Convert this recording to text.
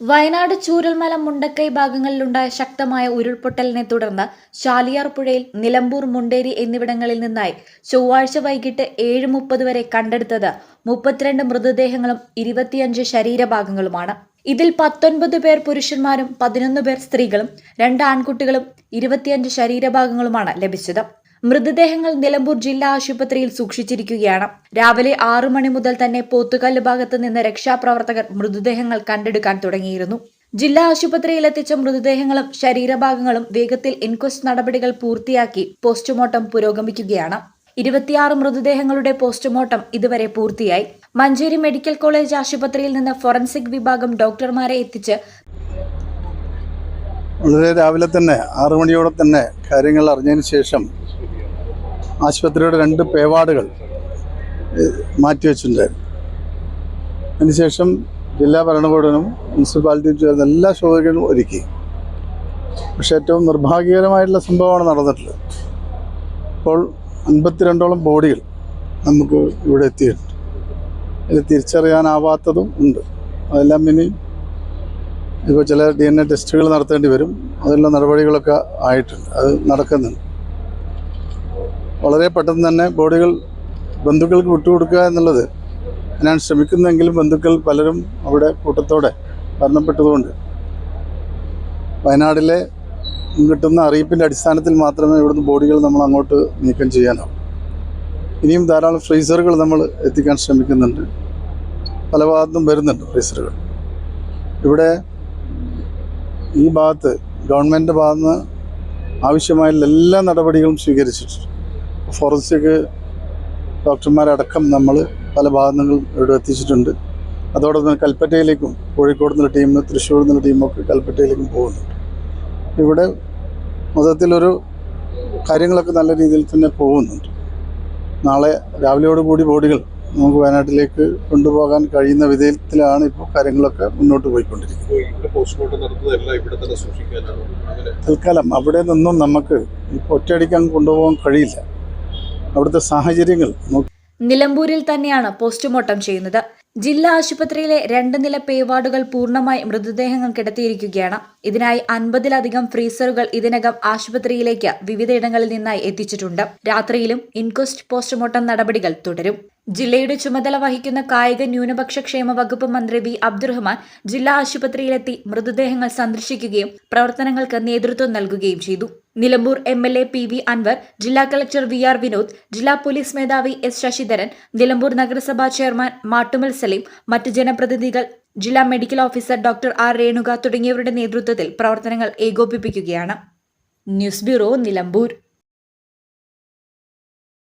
വയനാട് ചൂരൽമല മുണ്ടക്കൈ ഭാഗങ്ങളിലുണ്ടായ ശക്തമായ ഉരുൾപൊട്ടലിനെ തുടർന്ന് ചാലിയാർ പുഴയിൽ നിലമ്പൂർ മുണ്ടേരി എന്നിവിടങ്ങളിൽ നിന്നായി ചൊവ്വാഴ്ച വൈകിട്ട് ഏഴ് മുപ്പത് വരെ കണ്ടെടുത്തത് മുപ്പത്തിരണ്ട് മൃതദേഹങ്ങളും ഇരുപത്തിയഞ്ച് ശരീരഭാഗങ്ങളുമാണ്. ഇതിൽ പത്തൊൻപത് പേർ പുരുഷന്മാരും പതിനൊന്ന് പേർ സ്ത്രീകളും രണ്ട് ആൺകുട്ടികളും ഇരുപത്തിയഞ്ച് ശരീരഭാഗങ്ങളുമാണ് ലഭിച്ചത്. മൃതദേഹങ്ങൾ നിലമ്പൂർ ജില്ലാ ആശുപത്രിയിൽ സൂക്ഷിച്ചിരിക്കുകയാണ്. രാവിലെ ആറു മണി മുതൽ തന്നെ പോത്തുകല്ല് ഭാഗത്ത് നിന്ന് രക്ഷാപ്രവർത്തകർ മൃതദേഹങ്ങൾ കണ്ടെടുക്കാൻ തുടങ്ങിയിരുന്നു. ജില്ലാ ആശുപത്രിയിൽ എത്തിച്ച മൃതദേഹങ്ങളും ശരീരഭാഗങ്ങളും വേഗത്തിൽ ഇൻക്വസ്റ്റ് നടപടികൾ പൂർത്തിയാക്കി പോസ്റ്റ്മോർട്ടം പുരോഗമിക്കുകയാണ്. ഇരുപത്തിയാറ് മൃതദേഹങ്ങളുടെ പോസ്റ്റ്മോർട്ടം ഇതുവരെ പൂർത്തിയായി. മഞ്ചേരി മെഡിക്കൽ കോളേജ് ആശുപത്രിയിൽ നിന്ന് ഫോറൻസിക് വിഭാഗം ഡോക്ടർമാരെ എത്തിച്ച് വളരെ രാവിലെ തന്നെ ആറു മണിയോടെ തന്നെ കാര്യങ്ങൾ അറിഞ്ഞതിന് ശേഷം ആശുപത്രിയുടെ രണ്ട് പേവാടുകൾ മാറ്റിവെച്ചിട്ടുണ്ടായിരുന്നു അതിനുശേഷം ജില്ലാ ഭരണകൂടനും മുനിസിപ്പാലിറ്റിയും ചേർന്ന് എല്ലാ സൗകര്യങ്ങളും ഒരുക്കി. പക്ഷേ ഏറ്റവും നിർഭാഗ്യകരമായിട്ടുള്ള സംഭവമാണ് നടന്നിട്ടുള്ളത്. ഇപ്പോൾ അൻപത്തിരണ്ടോളം ബോഡികൾ നമുക്ക് ഇവിടെ എത്തിയിട്ടുണ്ട്. ഇത് തിരിച്ചറിയാനാവാത്തതും ഉണ്ട്. അതെല്ലാം ഇനി ഇപ്പോൾ ചില ഡി എൻ എ ടെസ്റ്റുകൾ നടത്തേണ്ടി വരും. അതിനുള്ള നടപടികളൊക്കെ ആയിട്ടുണ്ട്. അത് നടക്കുന്നുണ്ട്. വളരെ പെട്ടെന്ന് തന്നെ ബോഡികൾ ബന്ധുക്കൾക്ക് വിട്ടുകൊടുക്കുക എന്നുള്ളത് ഞാൻ ശ്രമിക്കുന്നെങ്കിലും ബന്ധുക്കൾ പലരും അവിടെ കൂട്ടത്തോടെ മരണപ്പെട്ടതുകൊണ്ട്. വയനാടിലെ കിട്ടുന്ന അറിയിപ്പിന്റെ അടിസ്ഥാനത്തിൽ മാത്രമേ ഇവിടുന്ന് ബോഡികൾ നമ്മൾ അങ്ങോട്ട് നീക്കം ചെയ്യാനാവും. ഇനിയും ധാരാളം ഫ്രീസറുകൾ നമ്മൾ എത്തിക്കാൻ ശ്രമിക്കുന്നുണ്ട്. പല ഭാഗത്തും വരുന്നുണ്ട് ഫ്രീസറുകൾ. ഇവിടെ ഈ ഭാഗത്ത് ഗവൺമെന്റ് ഭാഗത്ത് നിന്ന് ആവശ്യമായ എല്ലാ നടപടികളും സ്വീകരിച്ചിട്ടുണ്ട്. ഫോറൻസിക് ഡോക്ടർമാരടക്കം നമ്മൾ പല ഭാഗങ്ങളും ഇവിടെ എത്തിച്ചിട്ടുണ്ട്. അതോടൊപ്പം കൽപ്പറ്റയിലേക്കും കോഴിക്കോട് നിന്നുള്ള ടീം തൃശ്ശൂർ നിന്നുള്ള ടീമൊക്കെ കൽപ്പറ്റയിലേക്കും പോകുന്നുണ്ട് ഇവിടെ മൊത്തത്തിലൊരു കാര്യങ്ങളൊക്കെ നല്ല രീതിയിൽ തന്നെ പോകുന്നുണ്ട്. നാളെ രാവിലെയോടുകൂടി ബോഡികൾ നമുക്ക് വയനാട്ടിലേക്ക് കൊണ്ടുപോകാൻ കഴിയുന്ന വിധത്തിലാണ് ഇപ്പോൾ കാര്യങ്ങളൊക്കെ മുന്നോട്ട് പോയിക്കൊണ്ടിരിക്കുന്നത്. തൽക്കാലം അവിടെ നിന്നും നമുക്ക് ഇപ്പോൾ ഒറ്റയടിക്കാൻ കൊണ്ടുപോകാൻ കഴിയില്ല. അവിടുത്തെ സാഹചര്യങ്ങൾ നിലമ്പൂരിൽ തന്നെയാണ് പോസ്റ്റ്മോർട്ടം ചെയ്യുന്നത്. ജില്ലാ ആശുപത്രിയിലെ രണ്ട് നില പേവാർഡുകൾ പൂർണമായി മൃതദേഹങ്ങൾ കിടത്തിയിരിക്കുകയാണ്. ഇതിനായി അൻപതിലധികം ഫ്രീസറുകൾ ഇതിനകം ആശുപത്രിയിലേക്ക് വിവിധയിടങ്ങളിൽ നിന്നായി എത്തിച്ചിട്ടുണ്ട്. രാത്രിയിലും ഇൻക്വസ്റ്റ് പോസ്റ്റ്മോർട്ടം നടപടികൾ തുടരും. ജില്ലയുടെ ചുമതല വഹിക്കുന്ന കായിക ന്യൂനപക്ഷ ക്ഷേമ വകുപ്പ് മന്ത്രി വി അബ്ദുറഹ്മാൻ ജില്ലാ ആശുപത്രിയിലെത്തി മൃതദേഹങ്ങൾ സന്ദർശിക്കുകയും പ്രവർത്തനങ്ങൾക്ക് നേതൃത്വം നൽകുകയും ചെയ്തു. Nilambur M L A P V Anvar ജില്ലാ കളക്ടർ വി ആർ വിനോദ് ജില്ലാ പോലീസ് മേധാവി എസ് ശശിധരൻ നിലമ്പൂർ നഗരസഭാ ചെയർമാൻ മാട്ടുമൽ സലീം മറ്റ് ജനപ്രതിനിധികൾ ജില്ലാ medical officer doctor R Renuka തുടങ്ങിയവരുടെ നേതൃത്വത്തിൽ പ്രവർത്തനങ്ങൾ ഏകോപിപ്പിക്കുകയാണ്. News bureau Nilambur.